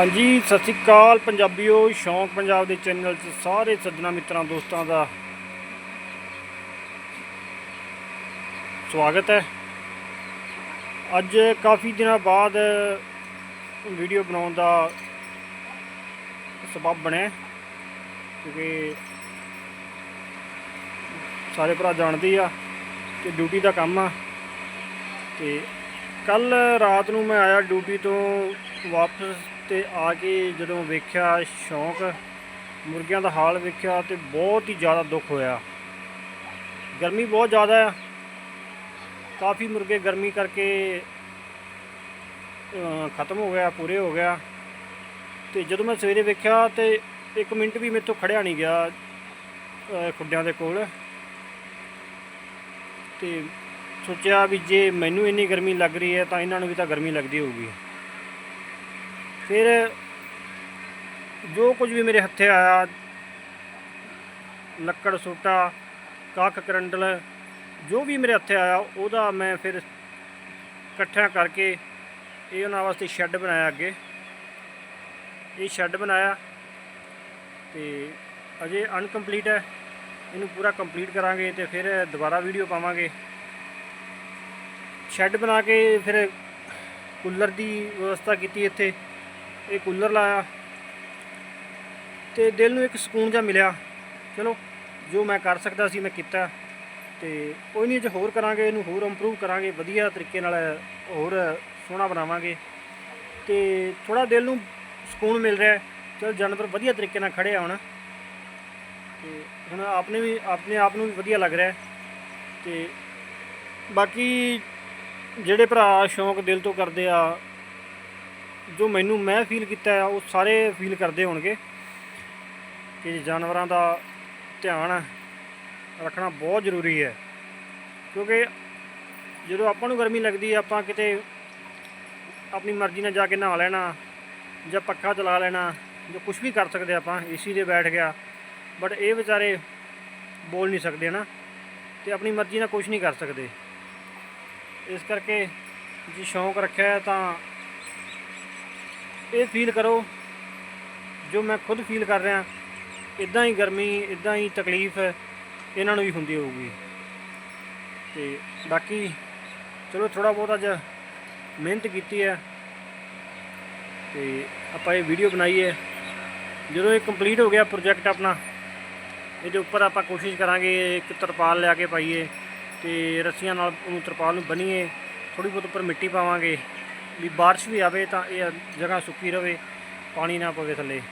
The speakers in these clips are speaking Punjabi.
ਹਾਂਜੀ, ਸਤਿ ਸ਼੍ਰੀ ਅਕਾਲ ਪੰਜਾਬੀਓ, ਸ਼ੌਂਕ ਪੰਜਾਬ ਦੇ ਚੈਨਲ 'ਚ ਸਾਰੇ ਸੱਜਣਾ, ਮਿੱਤਰਾਂ, ਦੋਸਤਾਂ ਦਾ ਸਵਾਗਤ ਹੈ। ਅੱਜ ਕਾਫੀ ਦਿਨਾਂ ਬਾਅਦ ਵੀਡੀਓ ਬਣਾਉਣ ਦਾ ਸਬਬ ਬਣਿਆ ਕਿਉਂਕਿ ਸਾਰੇ ਭਰਾ ਜਾਣਦੇ ਆ ਕਿ ਡਿਊਟੀ ਦਾ ਕੰਮ ਆ ਤੇ ਕੱਲ ਰਾਤ ਨੂੰ ਮੈਂ ਆਇਆ ਡਿਊਟੀ ਤੋਂ ਵਾਪਸ ਤੇ ਆ ਕੇ ਜਦੋਂ ਵੇਖਿਆ ਸ਼ੌਂਕ ਮੁਰਗਿਆਂ ਦਾ ਹਾਲ ਵੇਖਿਆ ਤੇ ਬਹੁਤ ਹੀ ਜ਼ਿਆਦਾ ਦੁੱਖ ਹੋਇਆ। ਗਰਮੀ ਬਹੁਤ ਜ਼ਿਆਦਾ ਆ। ਕਾਫੀ ਮੁਰਗੇ ਗਰਮੀ ਕਰਕੇ ਖਤਮ ਹੋ ਗਿਆ ਪੂਰੇ ਹੋ ਗਿਆ। ਤੇ ਜਦੋਂ ਮੈਂ ਸਵੇਰੇ ਵੇਖਿਆ ਤੇ 1 ਮਿੰਟ ਵੀ ਮੇਰੇ ਤੋਂ ਖੜਿਆ ਨਹੀਂ ਗਿਆ ਅਹ, ਖੁੱਡਿਆਂ ਦੇ ਕੋਲ। ਤੇ ਸੋਚਿਆ ਵੀ ਜੇ ਮੈਨੂੰ ਇੰਨੀ ਗਰਮੀ ਲੱਗ ਰਹੀ ਹੈ ਤਾਂ ਇਹਨਾਂ ਨੂੰ ਵੀ ਤਾਂ ਗਰਮੀ ਲੱਗਦੀ ਹੋਊਗੀ। ਫਿਰ ਜੋ ਕੁਝ ਵੀ ਮੇਰੇ ਹੱਥੇ ਆਇਆ, ਲੱਕੜ, ਸੋਟਾ ਕੱਖ ਕਰੰਡਲ, ਜੋ ਵੀ ਮੇਰੇ ਹੱਥੇ ਆਇਆ, ਉਹਦਾ ਮੈਂ ਫਿਰ ਇਕੱਠਿਆਂ ਕਰਕੇ ਇਹ ਉਹਨਾਂ ਵਾਸਤੇ ਸ਼ੈੱਡ ਬਣਾਇਆ ਅੱਗੇ। ਇਹ ਸ਼ੈੱਡ ਬਣਾਇਆ ਤੇ ਅਜੇ ਅਨਕੰਪਲੀਟ ਹੈ। ਇਹਨੂੰ ਪੂਰਾ ਕੰਪਲੀਟ ਕਰਾਂਗੇ ਤੇ ਫਿਰ ਦੁਬਾਰਾ ਵੀਡੀਓ ਪਾਵਾਂਗੇ। ਸ਼ੈੱਡ ਬਣਾ ਕੇ ਫਿਰ ਕੂਲਰ ਦੀ ਵਿਵਸਥਾ ਕੀਤੀ ਇੱਥੇ। ਇਹ ਕੂਲਰ ਲਾਇਆ। ਤੇ ਦਿਲ ਨੂੰ ਇੱਕ ਸਕੂਨ ਜਿਹਾ ਮਿਲਿਆ। ਚਲੋ, ਜੋ ਮੈਂ ਕਰ ਸਕਦਾ ਸੀ ਮੈਂ ਕੀਤਾ। ਤੇ ਕੋਈ ਨਹੀਂ, ਜੇ ਹੋਰ ਕਰਾਂਗੇ, ਇਹਨੂੰ ਹੋਰ ਇੰਪਰੂਵ ਕਰਾਂਗੇ, ਵਧੀਆ ਤਰੀਕੇ ਨਾਲ ਹੋਰ ਸੋਹਣਾ ਬਣਾਵਾਂਗੇ। ਤੇ ਥੋੜਾ ਦਿਲ ਨੂੰ ਸਕੂਨ ਮਿਲ ਰਿਹਾ। ਹੈ। ਚਲੋ, ਜਾਨਵਰ ਵਧੀਆ ਤਰੀਕੇ ਨਾਲ ਖੜੇ ਆ ਹੁਣ। ਤੇ ਹੁਣ ਆਪਣੇ ਵੀ, ਆਪਣੇ ਆਪ ਨੂੰ ਵੀ ਵਧੀਆ ਲੱਗ ਰਿਹਾ। ਹੈ ਤੇ ਬਾਕੀ ਜਿਹੜੇ ਭਰਾ ਸ਼ੌਂਕ ਦਿਲ ਤੋਂ ਕਰਦੇ ਆ, ਜੋ ਮੈਨੂੰ ਮੈਂ ਫੀਲ ਕੀਤਾ ਆ, ਉਹ ਸਾਰੇ ਫੀਲ ਕਰਦੇ ਹੋਣਗੇ। ਕਿ ਜਾਨਵਰਾਂ ਦਾ ਧਿਆਨ ਰੱਖਣਾ ਬਹੁਤ ਜ਼ਰੂਰੀ ਹੈ। ਕਿਉਂਕਿ ਜਦੋਂ ਆਪਾਂ ਨੂੰ ਗਰਮੀ ਲੱਗਦੀ ਹੈ ਆਪਾਂ ਕਿਤੇ ਆਪਣੀ ਮਰਜ਼ੀ ਨਾਲ ਜਾ ਕੇ ਨਹਾ ਲੈਣਾ ਜਾਂ ਪੱਖਾ ਚਲਾ ਲੈਣਾ ਜਾਂ ਕੁਝ ਵੀ ਕਰ ਸਕਦੇ ਆਪਾਂ ਏਸੀ ਦੇ ਬੈਠ ਗਿਆ ਬਟ ਇਹ ਵਿਚਾਰੇ ਬੋਲ ਨਹੀਂ ਸਕਦੇ ਨਾ ਤੇ ਆਪਣੀ ਮਰਜ਼ੀ ਨਾਲ ਕੁਝ ਨਹੀਂ ਕਰ ਸਕਦੇ। ਇਸ ਕਰਕੇ ਜੇ ਸ਼ੌਂਕ ਰੱਖਿਆ ਤਾਂ ਇਹ ਫੀਲ ਕਰੋ, ਜੋ ਮੈਂ ਖੁਦ ਫੀਲ ਕਰ ਰਿਹਾ ਇਦਾਂ ਹੀ ਗਰਮੀ ਇਦਾਂ ਹੀ ਤਕਲੀਫ ਇਹਨਾਂ ਨੂੰ ਵੀ ਹੁੰਦੀ ਹੋਊਗੀ। ਤੇ ਬਾਕੀ ਚਲੋ ਥੋੜਾ ਬਹੁਤ ਅੱਜ ਮਿਹਨਤ ਕੀਤੀ ਹੈ ਤੇ ਆਪਾਂ ਇਹ ਵੀਡੀਓ ਬਣਾਈ ਹੈ। ਜਦੋਂ ਇਹ ਕੰਪਲੀਟ ਹੋ ਗਿਆ ਪ੍ਰੋਜੈਕਟ ਆਪਣਾ, ਇਹਦੇ ਉੱਪਰ ਆਪਾਂ ਕੋਸ਼ਿਸ਼ ਕਰਾਂਗੇ ਇੱਕ ਤਰਪਾਲ ਲਿਆ ਕੇ ਪਾਈਏ। ਤੇ ਰੱਸੀਆਂ ਨਾਲ ਉਹਨੂੰ ਤਰਪਾਲ ਨੂੰ ਬੰਨੀਏ ਥੋੜੀ ਬਹੁਤ ਉੱਪਰ ਮਿੱਟੀ ਪਾਵਾਂਗੇ, ਵੀ ਬਾਰਿਸ਼ ਵੀ ਆਵੇ ਤਾਂ ਇਹ ਜਗ੍ਹਾ ਸੁੱਕੀ ਰਵੇ, ਪਾਣੀ ਨਾ ਪਵੇ ਥੱਲੇ।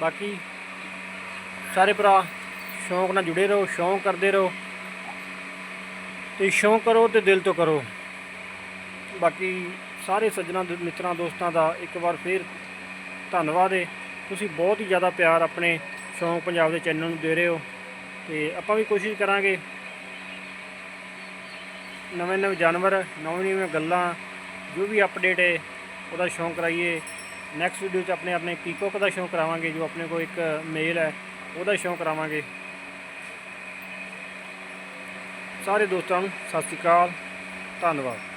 ਬਾਕੀ ਸਾਰੇ ਭਰਾ, ਸ਼ੌਂਕ ਨਾਲ ਜੁੜੇ ਰਹੋ, ਸ਼ੌਂਕ ਕਰਦੇ ਰਹੋ, ਤੇ ਸ਼ੌਂਕ ਕਰੋ ਤੇ ਦਿਲ ਤੋਂ ਕਰੋ। ਬਾਕੀ ਸਾਰੇ ਸੱਜਣਾ ਦੋ- ਮਿੱਤਰਾਂ, ਦੋਸਤਾਂ ਦਾ ਇੱਕ ਵਾਰ ਫੇਰ ਧੰਨਵਾਦ ਹੈ ਤੁਸੀਂ ਬਹੁਤ ਹੀ ਜ਼ਿਆਦਾ ਪਿਆਰ ਆਪਣੇ ਸ਼ੌਂਕ ਪੰਜਾਬ ਦੇ ਚੈਨਲ ਨੂੰ ਦੇ ਰਹੇ ਹੋ, ਤੇ ਆਪਾਂ ਵੀ ਕੋਸ਼ਿਸ਼ ਕਰਾਂਗੇ ਨਵੇਂ ਨਵੇਂ ਜਾਨਵਰ ਨਵੀਆਂ ਨਵੀਆਂ ਗੱਲਾਂ, ਜੋ ਵੀ ਅਪਡੇਟ ਹੈ, ਉਹਦਾ ਸ਼ੌਂਕ ਕਰਾਈਏ। ਨੈਕਸਟ ਵੀਡੀਓ 'ਚ ਆਪਣੇ ਆਪਣੇ ਪੀਕੋਕ ਦਾ ਸ਼ੌਂਕ ਕਰਾਵਾਂਗੇ, ਜੋ ਆਪਣੇ ਕੋਲ ਇੱਕ ਮੇਲ ਹੈ, ਉਹਦਾ ਸ਼ੌਂਕ ਕਰਾਵਾਂਗੇ। ਸਾਰੇ ਦੋਸਤਾਂ ਨੂੰ ਸਤਿ ਸ਼੍ਰੀ ਅਕਾਲ, ਧੰਨਵਾਦ।